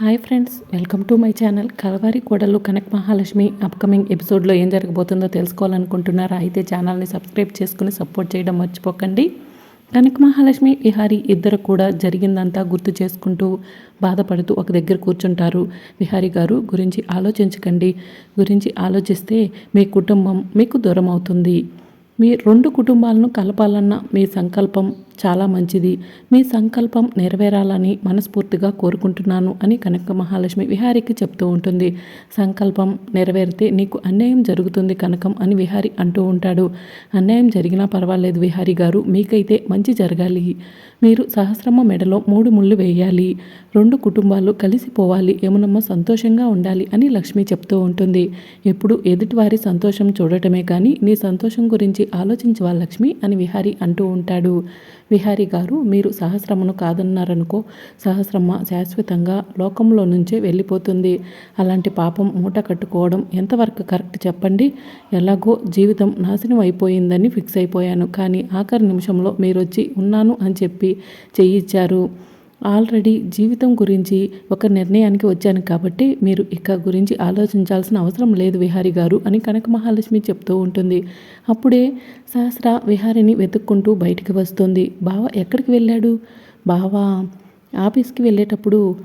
Hi friends welcome to my channel. Kalavari Kodalu Kanak Mahalakshmi upcoming ఎపిసోడ్లో ఏం జరగబోతుందో తెలుసుకోవాలనుకుంటున్నారా? అయితే ఛానల్ని సబ్స్క్రైబ్ చేసుకుని సపోర్ట్ చేయడం మర్చిపోకండి. కనక మహాలక్ష్మి విహారీ ఇద్దరు కూడా జరిగిందంతా గుర్తు చేసుకుంటూ బాధపడుతూ ఒక దగ్గర కూర్చుంటారు. విహారీ గారు గురించి ఆలోచించకండి. గురించి ఆలోచిస్తే మీ కుటుంబం మీకు దూరం అవుతుంది మీ రెండు కుటుంబాలను కలపాలన్న మీ సంకల్పం చాలా మంచిది. మీ సంకల్పం నెరవేరాలని మనస్ఫూర్తిగా కోరుకుంటున్నాను అని కనక మహాలక్ష్మి విహారికి చెప్తూ ఉంటుంది. సంకల్పం నెరవేరితే నీకు అన్యాయం జరుగుతుంది కనకం అని విహారి అంటూ ఉంటాడు. అన్యాయం జరిగినా పర్వాలేదు విహారి గారు మీకైతే మంచి జరగాలి. మీరు సహస్రమ్మ మెడలో మూడు ముళ్ళు వేయాలి. రెండు కుటుంబాలు కలిసిపోవాలి యమునమ్మ సంతోషంగా ఉండాలి అని లక్ష్మి చెప్తూ ఉంటుంది. ఎప్పుడు ఎదుటివారి సంతోషం చూడటమే కానీ నీ సంతోషం గురించి ఆలోచించవా లక్ష్మి అని విహారి అంటూ ఉంటాడు. విహారి గారు మీరు సహస్రమును కాదన్నారనుకో సహస్రమ్మ శాశ్వతంగా లోకంలో నుంచే వెళ్ళిపోతుంది. అలాంటి పాపం మూట కట్టుకోవడం ఎంతవరకు కరెక్ట్ చెప్పండి? ఎలాగో జీవితం నాశనం అయిపోయిందని ఫిక్స్ అయిపోయాను. కానీ ఆఖరి నిమిషంలో మీరు వచ్చి ఉన్నాను అని చెప్పి చేయిచ్చారు ఆల్రెడీ జీవితం గురించి ఒక నిర్ణయానికి వచ్చాను కాబట్టి మీరు ఇక గురించి ఆలోచించాల్సిన అవసరం లేదు విహారి గారు అని కనక మహాలక్ష్మి చెప్తూ ఉంటుంది. అప్పుడే సహస్ర విహారిని వెతుక్కుంటూ బయటికి వస్తుంది. బావ ఎక్కడికి వెళ్ళాడు? బావా ఆఫీస్కి వెళ్ళేటప్పుడు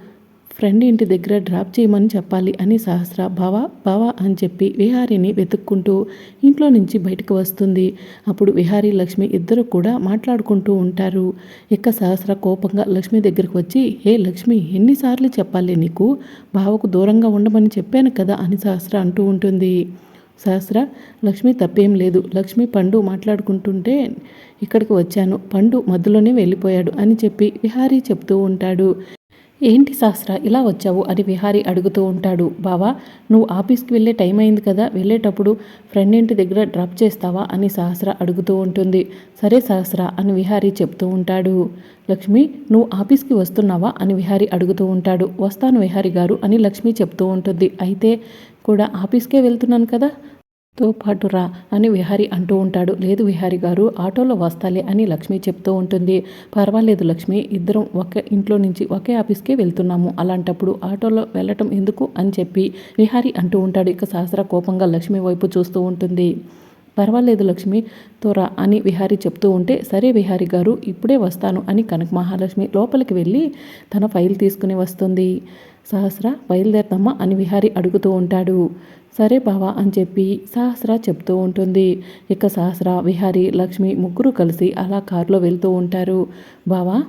ఫ్రెండ్ ఇంటి దగ్గర డ్రాప్ చేయమని చెప్పాలి అని సహస్ర బావా బావా అని చెప్పి విహారీని వెతుక్కుంటూ ఇంట్లో నుంచి బయటకు వస్తుంది. అప్పుడు విహారీ లక్ష్మి ఇద్దరు కూడా మాట్లాడుకుంటూ ఉంటారు. ఇక సహస్ర కోపంగా లక్ష్మి దగ్గరకు వచ్చి హే లక్ష్మి ఎన్నిసార్లు చెప్పాలి నీకు? బావకు దూరంగా ఉండమని చెప్పాను కదా అని సహస్ర అంటూ ఉంటుంది. సహస్ర లక్ష్మి తప్పేం లేదు. లక్ష్మి పండు మాట్లాడుకుంటుంటే ఇక్కడికి వచ్చాను. పండు మధ్యలోనే వెళ్ళిపోయాడు అని చెప్పి విహారీ చెప్తూ ఉంటాడు. ఏంటి శాస్త్ర ఇలా వచ్చావు? అని విహారి అడుగుతూ ఉంటాడు. బావా నువ్వు ఆఫీస్కి వెళ్ళే టైం అయింది కదా వెళ్ళేటప్పుడు ఫ్రెండ్ ఇంటి దగ్గర డ్రాప్ చేస్తావా? అని సహస్ర అడుగుతూ ఉంటుంది. సరే సహస్ర అని విహారి చెప్తూ ఉంటాడు. లక్ష్మి నువ్వు ఆఫీస్కి వస్తున్నావా? అని విహారి అడుగుతూ ఉంటాడు. వస్తాను విహారి గారు అని లక్ష్మి చెప్తూ ఉంటుంది. అయితే కూడా ఆఫీస్కే వెళ్తున్నాను కదా తో పాటు రా అని విహారి అంటూ ఉంటాడు. లేదు విహారి గారు ఆటోలో వస్తాలే అని లక్ష్మి చెప్తూ ఉంటుంది. పర్వాలేదు లక్ష్మి ఇద్దరం ఒకే ఇంట్లో నుంచి ఒకే ఆఫీస్కే వెళ్తున్నాము. అలాంటప్పుడు ఆటోలో వెళ్ళటం ఎందుకు అని చెప్పి విహారి అంటూ ఉంటాడు. ఇక సహస్ర కోపంగా లక్ష్మి వైపు చూస్తూ ఉంటుంది. పర్వాలేదు లక్ష్మి తోరా అని విహారి చెప్తూ ఉంటే సరే విహారి గారు ఇప్పుడే వస్తాను అని కనక మహాలక్ష్మి లోపలికి వెళ్ళి తన ఫైల్ తీసుకుని వస్తుంది. సహస్ర బయలుదేరతామా అని విహారి అడుగుతూ ఉంటాడు. సరే బావా అని చెప్పి సహస్ర చెప్తూ ఉంటుంది. ఇక సహస్ర విహారి లక్ష్మి ముగ్గురు కలిసి అలా కారులో వెళ్తూ ఉంటారు. బావా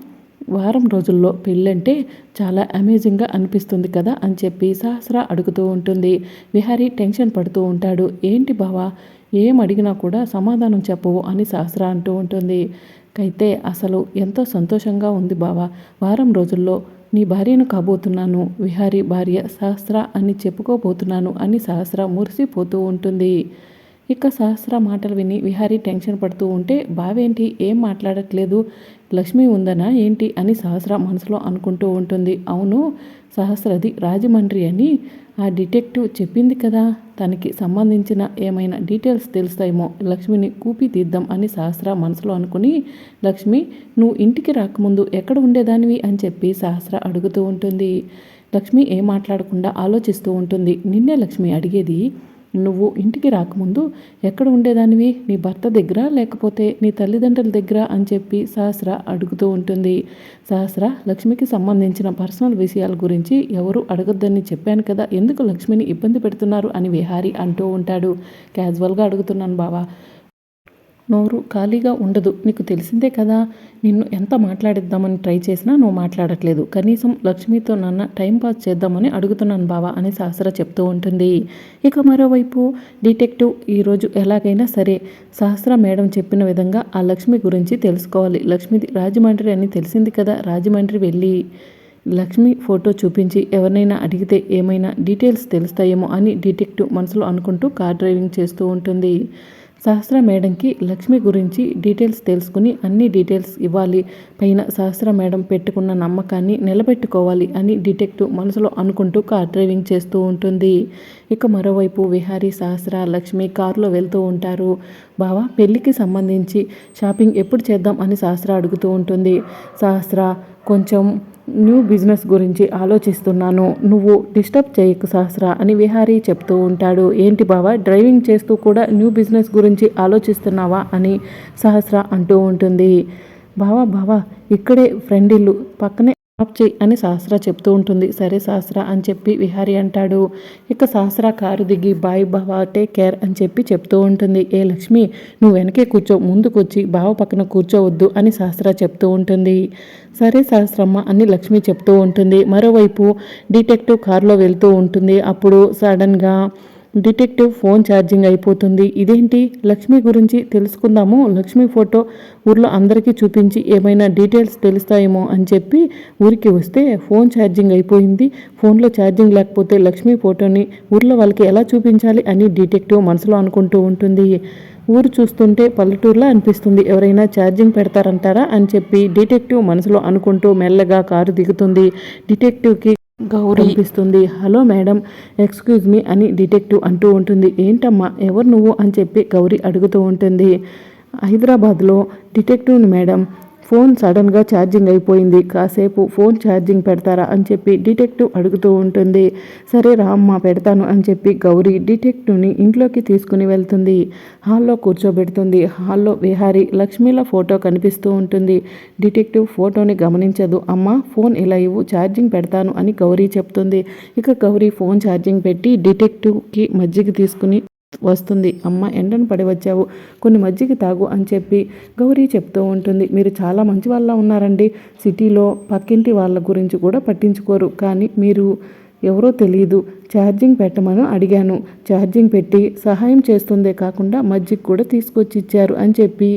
వారం రోజుల్లో పెళ్ళంటే చాలా అమేజింగ్గా అనిపిస్తుంది కదా అని చెప్పి సహస్ర అడుగుతూ ఉంటుంది. విహారీ టెన్షన్ పడుతూ ఉంటాడు. ఏంటి బావా ఏం అడిగినా కూడా సమాధానం చెప్పవు అని సహస్ర అంటూ ఉంటుంది. అయితే అసలు ఎంతో సంతోషంగా ఉంది బావా. వారం రోజుల్లో నీ భార్యను కాబోతున్నాను. విహారీ భార్య సహస్ర అని చెప్పుకోబోతున్నాను అని సహస్ర మురిసిపోతూ ఉంటుంది. ఇక సహస్ర మాటలు విని విహారీ టెన్షన్ పడుతూ ఉంటే బావేంటి? ఏం మాట్లాడట్లేదు? లక్ష్మి ఉందనా? ఏంటి? అని సహస్ర మనసులో అనుకుంటూ ఉంటుంది. అవును సహస్రది రాజమండ్రి అని ఆ డిటెక్టివ్ చెప్పింది కదా. తనకి సంబంధించిన ఏమైనా డీటెయిల్స్ తెలుస్తాయేమో. లక్ష్మిని కూపి తీద్దాం అని సహస్ర మనసులో అనుకుని లక్ష్మి నువ్వు ఇంటికి రాకముందు ఎక్కడ ఉండేదానివి అని చెప్పి సహస్ర అడుగుతూ ఉంటుంది. లక్ష్మి ఏం మాట్లాడకుండా ఆలోచిస్తూ ఉంటుంది. నిన్నే లక్ష్మి అడిగేది నువ్వు ఇంటికి రాకముందు ఎక్కడ ఉండేదానివి? నీ భర్త దగ్గర లేకపోతే నీ తల్లిదండ్రుల దగ్గర? అని చెప్పి సహస్ర అడుగుతూ ఉంటుంది. సహస్ర లక్ష్మికి సంబంధించిన పర్సనల్ విషయాల గురించి ఎవరు అడగొద్దని చెప్పాను కదా ఎందుకు లక్ష్మిని ఇబ్బంది పెడుతున్నారు? అని విహారి అంటూ ఉంటాడు. క్యాజువల్గా అడుగుతున్నాను బావా నోరు ఖాళీగా ఉండదు. నీకు తెలిసిందే కదా నిన్ను ఎంత మాట్లాడిద్దామని ట్రై చేసినా నువ్వు మాట్లాడట్లేదు. కనీసం లక్ష్మితో నాన్న టైం పాస్ చేద్దామని అడుగుతున్నాను బావా అని సహస్ర చెప్తూ ఉంటుంది. ఇక మరోవైపు డిటెక్టివ్ ఈరోజు ఎలాగైనా సరే సహస్ర మేడం చెప్పిన విధంగా ఆ లక్ష్మి గురించి తెలుసుకోవాలి. లక్ష్మిది రాజమండ్రి అని తెలిసింది కదా రాజమండ్రి వెళ్ళి లక్ష్మి ఫోటో చూపించి ఎవరినైనా అడిగితే ఏమైనా డీటెయిల్స్ తెలుస్తాయేమో అని డిటెక్టివ్ మనసులో అనుకుంటూ కార్ డ్రైవింగ్ చేస్తూ ఉంటుంది. సహస్ర మేడంకి లక్ష్మి గురించి డీటెయిల్స్ తెలుసుకుని అన్ని డీటెయిల్స్ ఇవ్వాలి. పైన సహస్ర మేడం పెట్టుకున్న నమ్మకాన్ని నిలబెట్టుకోవాలి అని డిటెక్టివ్ మనసులో అనుకుంటూ కార్ డ్రైవింగ్ చేస్తూ ఉంటుంది. ఇక మరోవైపు విహారీ సహస్ర లక్ష్మి కారులో వెళ్తూ ఉంటారు. బావా పెళ్ళికి సంబంధించి షాపింగ్ ఎప్పుడు చేద్దాం అని సహస్ర అడుగుతూ ఉంటుంది. సహస్ర కొంచెం న్యూ బిజినెస్ గురించి ఆలోచిస్తున్నాను. నువ్వు డిస్టర్బ్ చేయకు సహస్ర అని విహారీ చెప్తూ ఉంటాడు. ఏంటి బావా డ్రైవింగ్ చేస్తూ కూడా న్యూ బిజినెస్ గురించి ఆలోచిస్తున్నావా అని సహస్ర అంటూ ఉంటుంది. బావా బావా ఇక్కడే ఫ్రెండ్ ఇల్లు పక్కనే ఆఫ్ అని సహస్ర చెప్తూ ఉంటుంది. సరే సహస్ర అని చెప్పి విహారి అంటాడు. ఇక సహస్ర కారు దిగి బాయ్ బావా టేక్ కేర్ అని చెప్పి చెప్తూ ఉంటుంది. ఏ లక్ష్మి నువ్వు వెనకే కూర్చో ముందుకొచ్చి బావ పక్కన కూర్చోవద్దు అని సహస్ర చెప్తూ ఉంటుంది. సరే సహస్రమ్మ అని లక్ష్మి చెప్తూ ఉంటుంది. మరోవైపు డిటెక్టివ్ కారులో వెళ్తూ ఉంటుంది. అప్పుడు సడన్గా డిటెక్టివ్ ఫోన్ ఛార్జింగ్ అయిపోతుంది. ఇదేంటి? లక్ష్మి గురించి తెలుసుకుందాము. లక్ష్మి ఫోటో ఊర్లో అందరికీ చూపించి ఏమైనా డీటెయిల్స్ తెలుస్తాయేమో అని చెప్పి ఊరికి వస్తే ఫోన్ ఛార్జింగ్ అయిపోయింది. ఫోన్లో ఛార్జింగ్ లేకపోతే లక్ష్మి ఫోటోని ఊర్లో వాళ్ళకి ఎలా చూపించాలి అని డిటెక్టివ్ మనసులో అనుకుంటూ ఉంటుంది. ఊరు చూస్తుంటే పల్లెటూరులా అనిపిస్తుంది. ఎవరైనా ఛార్జింగ్ పెడతారంటారా అని చెప్పి డిటెక్టివ్ మనసులో అనుకుంటూ మెల్లగా కారు దిగుతుంది. డిటెక్టివ్కి గౌరవిస్తుంది. హలో మేడం ఎక్స్క్యూజ్ మీ అని డిటెక్టివ్ అంటూ ఉంటుంది. ఏంటమ్మా ఎవరు నువ్వు అని చెప్పి గౌరీ అడుగుతూ ఉంటుంది. హైదరాబాద్లో డిటెక్టివ్ని మేడం ఫోన్ సడన్గా ఛార్జింగ్ అయిపోయింది. కాసేపు ఫోన్ ఛార్జింగ్ పెడతారా అని చెప్పి డిటెక్టివ్ అడుగుతూ ఉంటుంది. సరే రామ్మ పెడతాను అని చెప్పి గౌరీ డిటెక్టివ్ని ఇంట్లోకి తీసుకుని వెళ్తుంది. హాల్లో కూర్చోబెడుతుంది. హాల్లో విహారి లక్ష్మీల ఫోటో కనిపిస్తూ ఉంటుంది. డిటెక్టివ్ ఫోటోని గమనించదు. అమ్మ ఫోన్ ఇలా ఇవ్వు ఛార్జింగ్ పెడతాను అని గౌరీ చెప్తుంది. ఇక గౌరీ ఫోన్ ఛార్జింగ్ పెట్టి డిటెక్టివ్కి మజ్జిగ తీసుకుని వస్తుంది. అమ్మ ఎండను పడి వచ్చావు కొన్ని మజ్జిగ తాగు అని చెప్పి గౌరీ చెప్తూ ఉంటుంది. మీరు చాలా మంచి వాళ్ళ ఉన్నారండి. సిటీలో పక్కింటి వాళ్ళ గురించి కూడా పట్టించుకోరు. కానీ మీరు ఎవరో తెలియదు ఛార్జింగ్ పెట్టమని అడిగాను. ఛార్జింగ్ పెట్టి సహాయం చేస్తుందే కాకుండా మజ్జిగ కూడా తీసుకొచ్చి ఇచ్చారు అని చెప్పి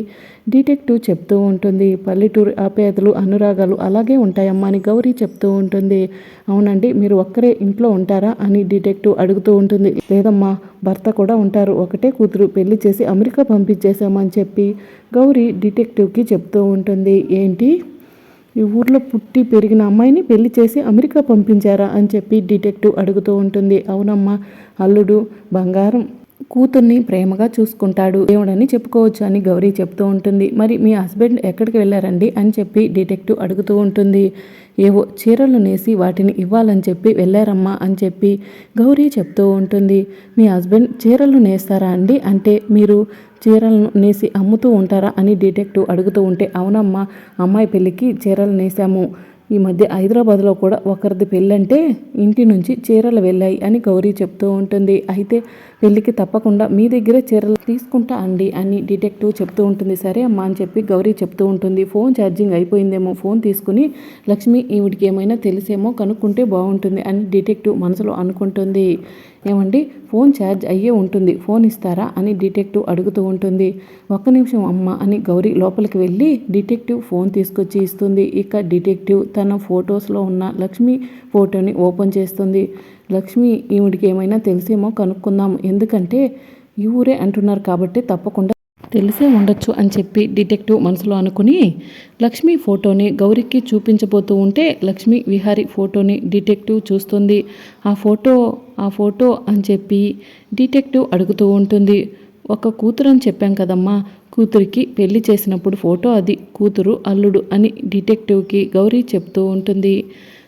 డిటెక్టివ్ చెప్తూ ఉంటుంది. పల్లెటూరు ఆపేదలు అనురాగాలు అలాగే ఉంటాయమ్మా అని గౌరీ చెప్తూ ఉంటుంది. అవునండి మీరు ఒక్కరే ఇంట్లో ఉంటారా అని డిటెక్టివ్ అడుగుతూ ఉంటుంది. లేదమ్మా భర్త కూడా ఉంటారు. ఒకటే కూతురు పెళ్ళి చేసి అమెరికా పంపించేశామని చెప్పి గౌరీ డిటెక్టివ్కి చెప్తూ ఉంటుంది. ఏంటి? ఈ ఊర్లో పుట్టి పెరిగిన అమ్మాయిని పెళ్ళి చేసి అమెరికా పంపించారా అని చెప్పి డిటెక్టివ్ అడుగుతూ ఉంటుంది. అవునమ్మా అల్లుడు బంగారం కూతుర్ని ప్రేమగా చూసుకుంటాడు. దేవుడని చెప్పుకోవచ్చు అని గౌరీ చెప్తూ ఉంటుంది. మరి మీ హస్బెండ్ ఎక్కడికి వెళ్ళారండి అని చెప్పి డిటెక్టివ్ అడుగుతూ ఉంటుంది. ఏవో చీరలు నేసి వాటిని ఇవ్వాలని చెప్పి వెళ్ళారమ్మా అని చెప్పి గౌరీ చెప్తూ ఉంటుంది. మీ హస్బెండ్ చీరలు నేస్తారా అండి? అంటే మీరు చీరలను నేసి అమ్ముతూ ఉంటారా? అని డిటెక్టివ్ అడుగుతూ ఉంటే అవునమ్మా అమ్మాయి పెళ్ళికి చీరలు నేసాము. ఈ మధ్య హైదరాబాద్లో కూడా ఒకరిది పెళ్ళంటే ఇంటి నుంచి చీరలు వెళ్ళాయి అని గౌరీ చెప్తూ ఉంటుంది. అయితే పెళ్ళికి తప్పకుండా మీ దగ్గరే చీరలు తీసుకుంటా అండి అని డిటెక్టివ్ చెప్తూ ఉంటుంది. సరే అమ్మా అని చెప్పి గౌరీ చెప్తూ ఉంటుంది. ఫోన్ ఛార్జింగ్ అయిపోయిందేమో ఫోన్ తీసుకుని లక్ష్మి ఈవిడికి ఏమైనా తెలిసేమో కనుక్కుంటే బాగుంటుంది అని డిటెక్టివ్ మనసులో అనుకుంటుంది. ఏమండి? ఫోన్ ఛార్జ్ అయ్యే ఉంటుంది. ఫోన్ ఇస్తారా? అని డిటెక్టివ్ అడుగుతూ ఉంటుంది. ఒక్క నిమిషం అమ్మ అని గౌరీ లోపలికి వెళ్ళి డిటెక్టివ్ ఫోన్ తీసుకొచ్చి ఇస్తుంది. ఇక డిటెక్టివ్ తన ఫొటోస్లో ఉన్న లక్ష్మి ఫోటోని ఓపెన్ చేస్తుంది. లక్ష్మి ఈవిడికి ఏమైనా తెలిసేమో కనుక్కుందాం. ఎందుకంటే ఈ ఊరే అంటున్నారు కాబట్టి తప్పకుండా తెలిసే ఉండొచ్చు అని చెప్పి డిటెక్టివ్ మనసులో అనుకుని లక్ష్మి ఫోటోని గౌరికి చూపించబోతూ ఉంటే లక్ష్మి విహారి ఫోటోని డిటెక్టివ్ చూస్తుంది. ఆ ఫోటో ఆ ఫోటో అని చెప్పి డిటెక్టివ్ అడుగుతూ ఉంటుంది. ఒక కూతురు అని చెప్పాం కదమ్మా. కూతురికి పెళ్ళి చేసినప్పుడు ఫోటో అది కూతురు అల్లుడు అని డిటెక్టివ్కి గౌరీ చెప్తూ ఉంటుంది.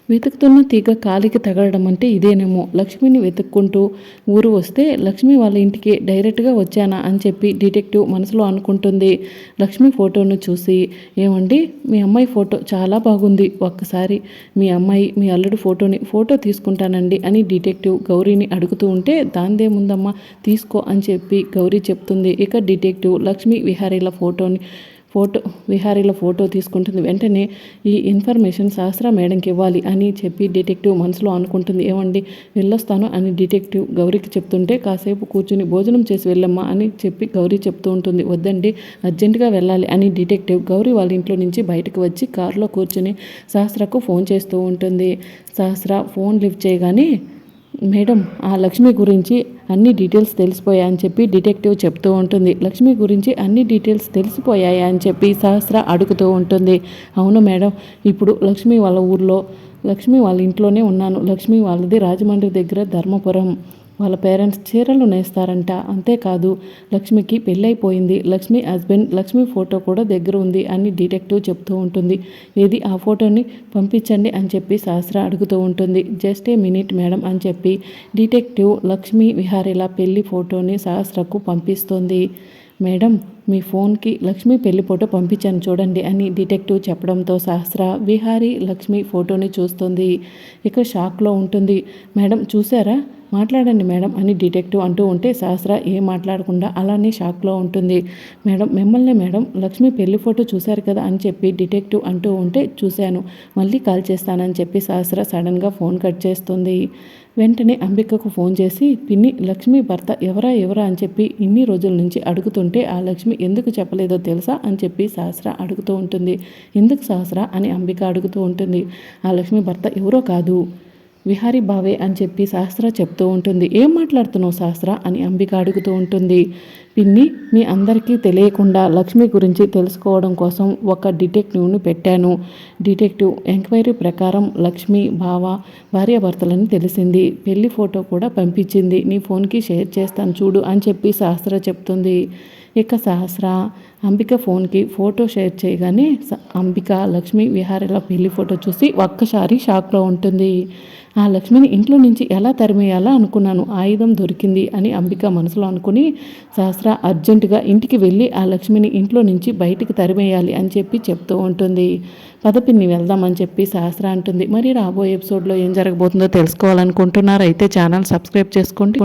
వెతుకుతున్న తీగ కాలికి తగలడం అంటే ఇదేనేమో. లక్ష్మిని వెతుక్కుంటూ ఊరు వస్తే లక్ష్మి వాళ్ళ ఇంటికి డైరెక్ట్గా వచ్చానా అని చెప్పి డిటెక్టివ్ మనసులో అనుకుంటుంది. లక్ష్మి ఫోటోను చూసి ఏమండి మీ అమ్మాయి ఫోటో చాలా బాగుంది. ఒక్కసారి మీ అమ్మాయి మీ అల్లుడు ఫోటోని ఫోటో తీసుకుంటానండి అని డిటెక్టివ్ గౌరీని అడుగుతూ ఉంటే దాందేముందమ్మా తీసుకో అని చెప్పి గౌరీ చెప్తుంది. ఇక డిటెక్టివ్ లక్ష్మి విహారీల ఫోటోని ఫోటో విహారీల ఫోటో తీసుకుంటుంది. వెంటనే ఈ ఇన్ఫర్మేషన్ శాస్త్ర మేడంకి ఇవ్వాలి అని చెప్పి డిటెక్టివ్ మనసులో అనుకుంటుంది. ఏమండి వెళ్ళొస్తాను అని డిటెక్టివ్ గౌరీకి చెప్తుంటే కాసేపు కూర్చుని భోజనం చేసి వెళ్ళమ్మా అని చెప్పి గౌరీ చెప్తూ ఉంటుంది. వద్దండి అర్జెంటుగా వెళ్ళాలి అని డిటెక్టివ్ గౌరీ వాళ్ళ ఇంట్లో నుంచి బయటకు వచ్చి కారులో కూర్చుని శాస్త్రకు ఫోన్ చేస్తూ ఉంటుంది. శాస్త్ర ఫోన్ లిఫ్ట్ చేయగానే మేడం ఆ లక్ష్మి గురించి అన్ని డీటెయిల్స్ తెలిసిపోయా అని చెప్పి డిటెక్టివ్ చెప్తూ ఉంటుంది. లక్ష్మి గురించి అన్ని డీటెయిల్స్ తెలిసిపోయాయా అని చెప్పి సహస్ర అడుగుతూ ఉంటుంది. అవును మేడం ఇప్పుడు లక్ష్మి వాళ్ళ ఊర్లో లక్ష్మి వాళ్ళ ఇంట్లోనే ఉన్నాను. లక్ష్మి వాళ్ళది రాజమండ్రి దగ్గర ధర్మపురం. వాళ్ళ పేరెంట్స్ చీరలు నేస్తారంట. అంతేకాదు లక్ష్మికి పెళ్ళైపోయింది. లక్ష్మి హస్బెండ్ లక్ష్మి ఫోటో కూడా దగ్గర ఉంది అని డిటెక్టివ్ చెప్తూ ఉంటుంది. ఏది ఆ ఫోటోని పంపించండి అని చెప్పి సహస్ర అడుగుతూ ఉంటుంది. జస్ట్ ఏ మినిట్ మేడం అని చెప్పి డిటెక్టివ్ లక్ష్మి విహారీల పెళ్ళి ఫోటోని సహస్రకు పంపిస్తుంది. మేడం మీ ఫోన్కి లక్ష్మి పెళ్ళి ఫోటో పంపించాను చూడండి అని డిటెక్టివ్ చెప్పడంతో సహస్ర విహారీ లక్ష్మి ఫోటోని చూస్తుంది. ఇక షాక్లో ఉంటుంది. మేడం చూసారా మాట్లాడండి మేడం అని డిటెక్టివ్ అంటూ ఉంటే సహస్ర ఏం మాట్లాడకుండా అలానే షాక్లో ఉంటుంది. మేడం మిమ్మల్ని మేడం లక్ష్మి పెళ్ళి ఫోటో చూశారు కదా అని చెప్పి డిటెక్టివ్ అంటూ ఉంటే చూశాను. మళ్ళీ కాల్ చేస్తానని చెప్పి సహస్ర సడన్గా ఫోన్ కట్ చేస్తుంది. వెంటనే అంబికకు ఫోన్ చేసి పిన్ని లక్ష్మి భర్త ఎవరా ఎవరా అని చెప్పి ఇన్ని రోజుల నుంచి అడుగుతుంటే ఆ లక్ష్మి ఎందుకు చెప్పలేదో తెలుసా అని చెప్పి సహస్ర అడుగుతూ ఉంటుంది. ఎందుకు సహస్ర అని అంబిక అడుగుతూ ఉంటుంది. ఆ లక్ష్మి భర్త ఎవరో కాదు. విహారీ బావే అని చెప్పి శాస్త్ర చెప్తూ ఉంటుంది. ఏం మాట్లాడుతున్నావు శాస్త్ర? అని అంబిక అడుగుతూ ఉంటుంది. పిన్ని మీ అందరికీ తెలియకుండా లక్ష్మి గురించి తెలుసుకోవడం కోసం ఒక డిటెక్టివ్ను పెట్టాను. డిటెక్టివ్ ఎంక్వైరీ ప్రకారం లక్ష్మి బావ భార్యాభర్తలని తెలిసింది. పెళ్ళి ఫోటో కూడా పంపించింది. నీ ఫోన్కి షేర్ చేస్తాను చూడు అని చెప్పి శాస్త్ర చెప్తుంది. ఇక సహస్ర అంబిక ఫోన్కి ఫోటో షేర్ చేయగానే స- అంబిక లక్ష్మి విహారీల పెళ్ళి ఫోటో చూసి ఒక్కసారి షాక్లో ఉంటుంది. ఆ లక్ష్మిని ఇంట్లో నుంచి ఎలా తరిమేయాలా అనుకున్నాను. ఆయుధం దొరికింది అని అంబిక మనసులో అనుకుని సహస్ర అర్జెంటుగా ఇంటికి వెళ్ళి ఆ లక్ష్మిని ఇంట్లో నుంచి బయటికి తరిమేయాలి అని చెప్పి చెప్తూ ఉంటుంది. పదపిన్ని వెళ్దామని చెప్పి సహస్ర అంటుంది. మరి రాబోయే ఎపిసోడ్లో ఏం జరగబోతుందో తెలుసుకోవాలనుకుంటున్నారు అయితే ఛానల్ సబ్స్క్రైబ్ చేసుకోండి.